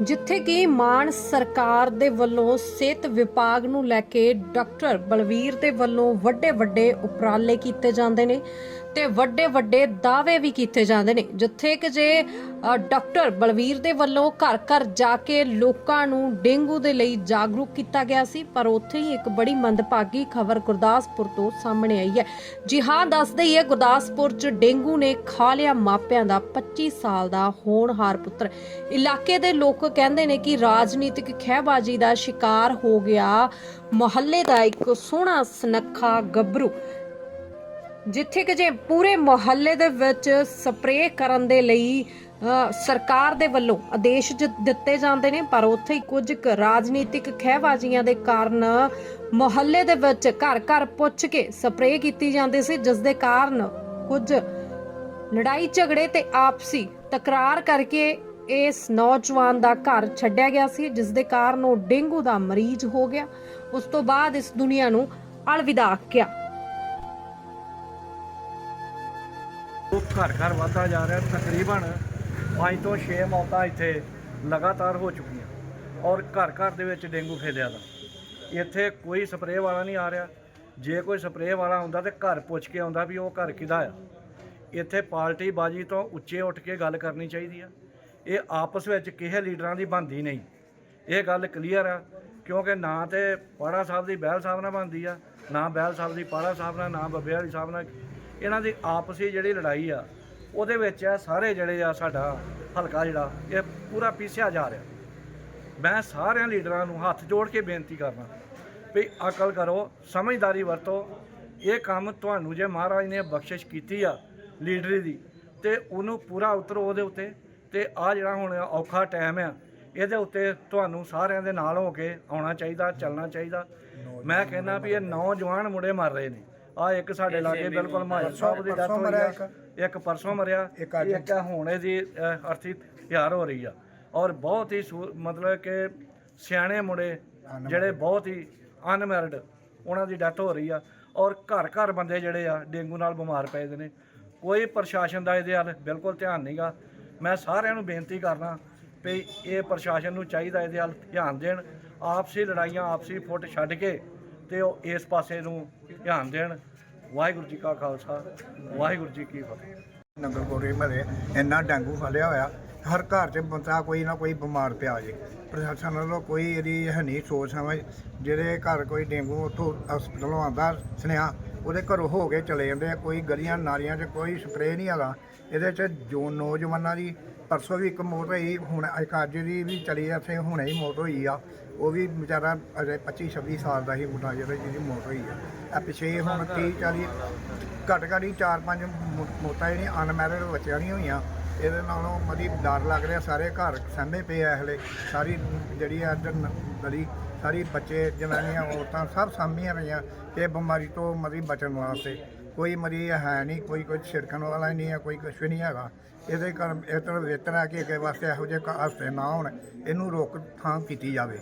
ਜਿੱਥੇ ਕਿ ਮਾਨ ਸਰਕਾਰ ਦੇ ਵੱਲੋਂ ਸਿਹਤ ਵਿਭਾਗ ਨੂੰ ਲੈ ਕੇ ਡਾਕਟਰ ਬਲਵੀਰ ਦੇ ਵੱਲੋਂ ਵੱਡੇ ਵੱਡੇ ਉਪਰਾਲੇ ਕੀਤੇ ਜਾਂਦੇ ਨੇ ਤੇ ਵੱਡੇ ਵੱਡੇ ਦਾਅਵੇ ਵੀ ਕੀਤੇ ਜਾਂਦੇ ਨੇ। ਜਿੱਥੇ ਕਿ ਜੇ ਡਾਕਟਰ ਬਲਵੀਰ ਦੇ ਵੱਲੋਂ ਘਰ ਘਰ ਜਾ ਕੇ ਲੋਕਾਂ ਨੂੰ ਡੇਂਗੂ ਦੇ ਲਈ ਜਾਗਰੂਕ ਕੀਤਾ ਗਿਆ ਸੀ, ਪਰ ਉੱਥੇ ਹੀ ਇੱਕ ਬੜੀ ਮੰਦਭਾਗੀ ਖਬਰ ਗੁਰਦਾਸਪੁਰ ਤੋਂ ਸਾਹਮਣੇ ਆਈ ਹੈ। ਜੀ ਹਾਂ, ਦੱਸਦੇ ਹੀ ਹੈ, ਗੁਰਦਾਸਪੁਰ 'ਚ ਡੇਂਗੂ ਨੇ ਖਾ ਲਿਆ ਮਾਪਿਆਂ ਦਾ 25 ਸਾਲ ਦਾ ਹੋਣਹਾਰ ਪੁੱਤਰ। ਇਲਾਕੇ ਦੇ ਲੋਕ ਕਹਿੰਦੇ ਨੇ ਕਿ ਰਾਜਨੀਤਿਕ ਖਹਿਬਾਜ਼ੀ ਦਾ ਸ਼ਿਕਾਰ ਹੋ ਗਿਆ ਮੁਹੱਲੇ ਦਾ ਇੱਕ ਸੋਹਣਾ ਸੁਨੱਖਾ ਗੱਭਰੂ, ਜਿੱਥੇ ਕਿ ਜੇ ਪੂਰੇ ਮੁਹੱਲੇ ਦੇ ਵਿੱਚ ਸਪਰੇਅ ਕਰਨ ਦੇ ਲਈ ਸਰਕਾਰ ਦੇ ਵੱਲੋਂ ਆਦੇਸ਼ ਦਿੱਤੇ ਜਾਂਦੇ ਨੇ, ਪਰ ਉੱਥੇ ਹੀ ਕੁਝ ਰਾਜਨੀਤਿਕ ਖਹਿਬਾਜ਼ੀਆਂ ਦੇ ਕਾਰਨ ਮੁਹੱਲੇ ਦੇ ਵਿੱਚ ਘਰ ਘਰ ਪੁੱਛ ਕੇ ਸਪਰੇਅ ਕੀਤੀ ਜਾਂਦੀ ਸੀ, ਜਿਸ ਦੇ ਕਾਰਨ ਕੁਝ ਲੜਾਈ ਝਗੜੇ ਤੇ ਆਪਸੀ ਤਕਰਾਰ ਕਰਕੇ ਇਸ ਨੌਜਵਾਨ ਦਾ ਘਰ ਛੱਡਿਆ ਗਿਆ ਸੀ, ਜਿਸ ਦੇ ਕਾਰਨ ਉਹ ਡੇਂਗੂ ਦਾ ਮਰੀਜ਼ ਹੋ ਗਿਆ। ਉਸ ਤੋਂ ਬਾਅਦ ਇਸ ਦੁਨੀਆ ਨੂੰ ਅਲਵਿਦਾ ਕਿਹਾ ਉਹ ਘਰ ਘਰ ਵਧਦਾ ਜਾ ਰਿਹਾ, ਤਕਰੀਬਨ 5 ਤੋਂ 6 ਮੌਤਾਂ ਇੱਥੇ ਲਗਾਤਾਰ ਹੋ ਚੁੱਕੀਆਂ। ਔਰ ਘਰ ਘਰ ਦੇ ਵਿੱਚ ਡੇਂਗੂ ਫੈਲਿਆ ਦਾ। ਇੱਥੇ ਕੋਈ ਸਪਰੇਅ ਵਾਲਾ ਨਹੀਂ ਆ ਰਿਹਾ। ਜੇ ਕੋਈ ਸਪਰੇਅ ਵਾਲਾ ਆਉਂਦਾ ਤੇ ਘਰ ਪੁੱਛ ਕੇ ਆਉਂਦਾ ਵੀ ਉਹ ਘਰ ਕਿਹਦਾ ਆ। ਇੱਥੇ ਪਾਰਟੀ ਬਾਜੀ ਤੋਂ ਉੱਚੇ ਉੱਠ ਕੇ ਗੱਲ ਕਰਨੀ ਚਾਹੀਦੀ ਆ। ਇਹ ਆਪਸ ਵਿੱਚ ਕਿਸੇ ਲੀਡਰਾਂ ਦੀ ਬਣਦੀ ਨਹੀਂ। ਇਹ ਗੱਲ ਕਲੀਅਰ ਆ, ਕਿਉਂਕਿ ਨਾ ਤੇ ਪਾੜਾ ਸਾਹਿਬ ਦੀ ਬਹਿਲ ਸਾਹਿਬ ਨਾਲ ਬਣਦੀ ਆ, ਨਾ ਬਹਿਲ ਸਾਹਿਬ ਦੀ ਪਾੜਾ ਸਾਹਿਬ ਨਾਲ, ਨਾ ਬੱਬੇ ਵਾਲੀ ਸਾਹਿਬ ਨਾਲ। ਇਹਨਾਂ ਦੀ ਆਪਸੀ ਜਿਹੜੀ ਲੜਾਈ ਆ, ਉਹਦੇ ਵਿੱਚ ਆ ਸਾਰੇ ਜਿਹੜੇ ਆ ਸਾਡਾ ਹਲਕਾ ਜਿਹੜਾ, ਇਹ ਪੂਰਾ ਪੀਸਿਆ ਜਾ ਰਿਹਾ। ਮੈਂ ਸਾਰਿਆਂ ਲੀਡਰਾਂ ਨੂੰ ਹੱਥ ਜੋੜ ਕੇ ਬੇਨਤੀ ਕਰਨਾ ਵੀ ਅਕਲ ਕਰੋ, ਸਮਝਦਾਰੀ ਵਰਤੋ। ਇਹ ਕੰਮ ਤੁਹਾਨੂੰ ਜੇ ਮਹਾਰਾਜ ਨੇ ਬਖਸ਼ਿਸ਼ ਕੀਤੀ ਆ ਲੀਡਰੀ ਦੀ, ਤੇ ਉਹਨੂੰ ਪੂਰਾ ਉਤਰੋ ਉਹਦੇ ਉੱਤੇ। ਤੇ ਆ ਜਿਹੜਾ ਹੁਣ ਔਖਾ ਟਾਈਮ ਆ ਇਹਦੇ ਉੱਤੇ ਤੁਹਾਨੂੰ ਸਾਰਿਆਂ ਦੇ ਨਾਲ ਹੋ ਕੇ ਆਉਣਾ ਚਾਹੀਦਾ ਚੱਲਣਾ ਚਾਹੀਦਾ। ਮੈਂ ਕਹਿੰਦਾ ਵੀ ਇਹ ਨੌਜਵਾਨ ਮੁੰਡੇ ਮਰ ਰਹੇ ਨੇ। ਆ ਇੱਕ ਸਾਡੇ ਲਾਗੇ ਬਿਲਕੁਲ ਮਾਜਰ ਸਾਹਿਬ ਦੀ ਡੈਥ ਹੋਈ ਆ। ਇੱਕ। ਪਰਸੋਂ ਮਰਿਆ ਇੱਕ ਅੱਜ। ਇੱਕ ਹੁਣ ਇਹਦੀ ਅਹ, ਅਰਥੀ ਤਿਆਰ ਹੋ ਰਹੀ ਆ। ਔਰ ਬਹੁਤ ਹੀ ਸੂ- ਮਤਲਬ ਕਿ ਸਿਆਣੇ ਮੁੰਡੇ ਜਿਹੜੇ ਬਹੁਤ ਹੀ ਅਨਮੈਰਿਡ ਉਹਨਾਂ ਦੀ ਡੈਥ ਹੋ ਰਹੀ ਆ। ਔਰ ਘਰ ਘਰ ਬੰਦੇ ਜਿਹੜੇ ਆ ਡੇਂਗੂ ਨਾਲ ਬਿਮਾਰ ਪਏ ਦੇ ਨੇ। ਕੋਈ ਪ੍ਰਸ਼ਾਸਨ ਦਾ ਇਹਦੇ ਵੱਲ ਬਿਲਕੁਲ ਧਿਆਨ ਨਹੀਂਗਾ ਮੈਂ ਸਾਰਿਆਂ ਨੂੰ ਬੇਨਤੀ ਕਰਨਾ ਵੀ ਇਹ ਪ੍ਰਸ਼ਾਸਨ ਨੂੰ ਚਾਹੀਦਾ ਇਹਦੇ ਵੱਲ ਧਿਆਨ ਦੇਣ, ਆਪਸੀ ਲੜਾਈਆਂ, ਆਪਸੀ ਫੁੱਟ ਛੱਡ ਕੇ ਤੇ ਉਹ ਇਸ ਪਾਸੇ ਨੂੰ ਧਿਆਨ ਦੇਣ। ਵਾਹਿਗੁਰੂ ਜੀ ਕਾ ਖਾਲਸਾ, ਵਾਹਿਗੁਰੂ ਜੀ ਕੀ ਫਤਿਹ। ਨਗਰ ਗੋਰੇ ਮਹੱਲੇ, ਇੰਨਾ ਡੇਂਗੂ ਫੈਲਿਆ ਹੋਇਆ ਹਰ ਘਰ 'ਚ ਬੰਦਾ ਕੋਈ ਨਾ ਕੋਈ ਬਿਮਾਰ ਪਿਆ ਜੇ। ਪ੍ਰਸ਼ਾਸਨ ਵੱਲੋਂ ਕੋਈ ਇਹਦੀ ਹੈ ਨਹੀਂ ਸੋਚ ਸਮਝ, ਜਿਹੜੇ ਘਰ ਕੋਈ ਡੇਂਗੂ ਉੱਥੋਂ ਹਸਪਤਾਲੋਂ ਆਉਂਦਾ ਸੁਨੇਹਾ, ਉਹਦੇ ਘਰੋਂ ਹੋ ਕੇ ਚਲੇ ਜਾਂਦੇ ਆ। ਕੋਈ ਗਲੀਆਂ ਨਾਲੀਆਂ 'ਚ ਕੋਈ ਸਪਰੇਅ ਨਹੀਂ ਹੈਗਾ। ਇਹਦੇ 'ਚ ਜੋ ਨੌਜਵਾਨਾਂ ਦੀ, ਪਰਸੋਂ ਵੀ ਇੱਕ ਮੌਤ ਹੋਈ, ਹੁਣ ਇੱਕ ਅੱਜ ਦੀ ਵੀ ਚਲੀ ਇੱਥੇ ਹੁਣੇ ਹੀ ਮੌਤ ਹੋਈ ਆ। ਉਹ ਵੀ ਵਿਚਾਰਾ ਅਜੇ 25 26 ਸਾਲ ਦਾ ਹੀ ਮੁੰਡਾ ਜਿਹੜਾ ਜਿਹਦੀ ਮੌਤ ਹੋਈ ਆ। ਆ ਪਿਛੇ ਹੁਣ 30 40 ਘੱਟ ਘੱਟ ਹੀ 4-5 ਮੌਤਾਂ ਜਿਹੜੀਆਂ ਅਨਮੈਰਿਡ ਬੱਚਿਆਂ ਦੀਆਂ ਹੋਈਆਂ। ਇਹਦੇ ਨਾਲੋਂ ਮਦੀ ਡਰ ਲੱਗ ਰਿਹਾ, ਸਾਰੇ ਘਰ ਸਹਿਮੇ ਪਏ ਆ ਹਲੇ। ਸਾਰੀ ਜਿਹੜੀ ਆ ਇੱਧਰ ਨ- ਗਲੀ, ਸਾਰੀ ਬੱਚੇ ਜਨਾਨੀਆਂ ਔਰਤਾਂ ਸਭ ਸਾਂਭੀਆਂ ਪਈਆਂ। ਇਹ ਬਿਮਾਰੀ ਤੋਂ ਮਦੀ ਬਚਣ ਵਾਸਤੇ। ਕੋਈ ਮਰੀ ਹੈ ਨਹੀਂ, ਕੋਈ ਕੁਝ ਛਿੜਕਣ ਵਾਲਾ ਹੀ ਨਹੀਂ ਹੈ ਕੋਈ ਕੁਛ ਵੀ ਨਹੀਂ ਹੈਗਾ। ਇਹਦੇ ਕਾਰਨ ਇਹ ਤਰ੍ਹਾਂ ਬਿਹਤਰ ਹੈ ਕਿ ਅੱਗੇ ਵਾਸਤੇ ਇਹੋ ਜਿਹੇ ਕ- ਨਾ ਹੋਣ। ਇਹਨੂੰ ਰੋਕ ਥਾਮ ਕੀਤੀ ਜਾਵੇ।